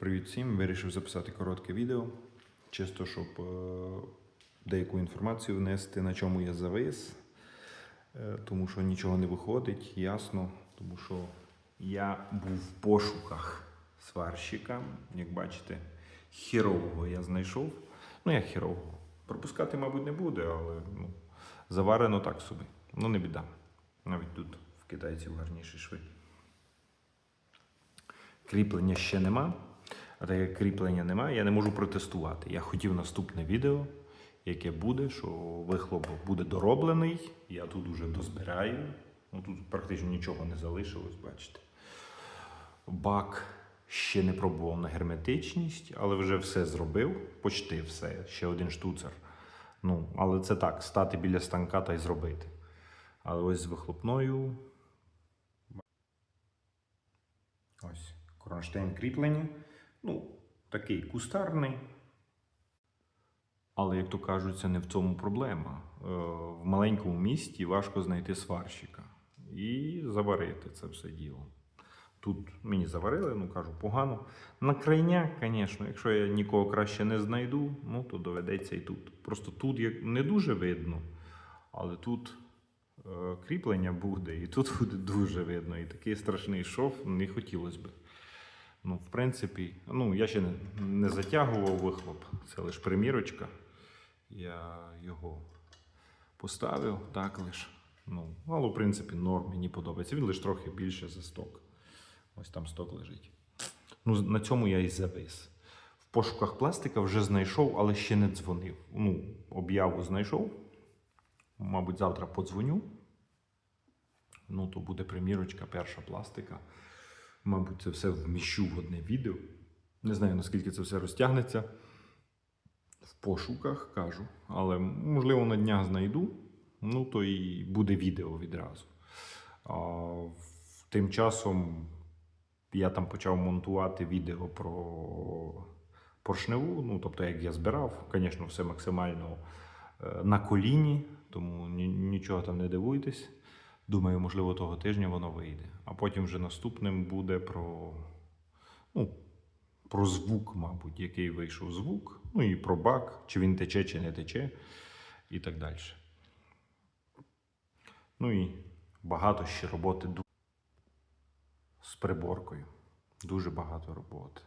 Привіт всім! Вирішив записати коротке відео, чисто щоб е, деяку інформацію внести, на чому я завис, Е, тому що нічого не виходить, ясно, тому що я був в пошуках сварщика. Як бачите, хірового я знайшов. Ну, як хірового. Пропускати, мабуть, не буде, але ну, заварено так собі. Ну, не біда. Навіть тут в китайців гарніші шви. Кріплення ще нема. А так як кріплення немає, я не можу протестувати. Я хотів наступне відео, яке буде, що вихлоп буде дороблений. Я тут уже дозбираю. Ну, тут практично нічого не залишилось, бачите. Бак ще не пробував на герметичність, але вже все зробив. Почти все. Ще один штуцер. Ну, але це так, стати біля станка та й зробити. Але ось з вихлопною Ось кронштейн кріплення. Ну, такий кустарний. Але, як то кажуть, це не в цьому проблема. Е, В маленькому місті важко знайти сварщика і заварити це все діло. Тут мені заварили, ну кажу, погано. На крайняк, звісно, якщо я нікого краще не знайду, ну то доведеться і тут. Просто тут не дуже видно, але тут е, кріплення буде, і тут буде дуже видно. І такий страшний шов не хотілося б. Ну, в принципі, ну, я ще не, не затягував вихлоп, це лише примірочка. Я його поставив так лише. Ну, але в принципі норм мені подобається. Він лише трохи більше за сток. Ось там сток лежить. Ну, на цьому я і завис. В пошуках пластика вже знайшов, але ще не дзвонив. Ну, об'яву знайшов. Мабуть, завтра подзвоню. Ну, то буде примірочка, перша пластика. Мабуть, це все вміщу в одне відео. Не знаю, наскільки це все розтягнеться. В пошуках кажу. Але можливо на днях знайду. Ну, то і буде відео відразу. А, тим часом я там почав монтувати відео про поршневу. Ну, тобто, як я збирав, звісно, все максимально е, на коліні, тому нічого там не дивуйтесь. Думаю, можливо, того тижня воно вийде. А потім вже наступним буде про, ну, про звук, мабуть, який вийшов звук, ну і про бак, чи він тече, чи не тече, і так далі. Ну і багато ще роботи з приборкою. Дуже багато роботи.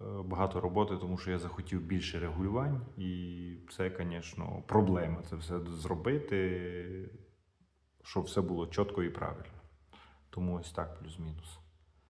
Е, Багато роботи, тому що я захотів більше регулювань, і це, звісно, проблема. Це все зробити, щоб все було чітко і правильно. Тому ось так, плюс-мінус.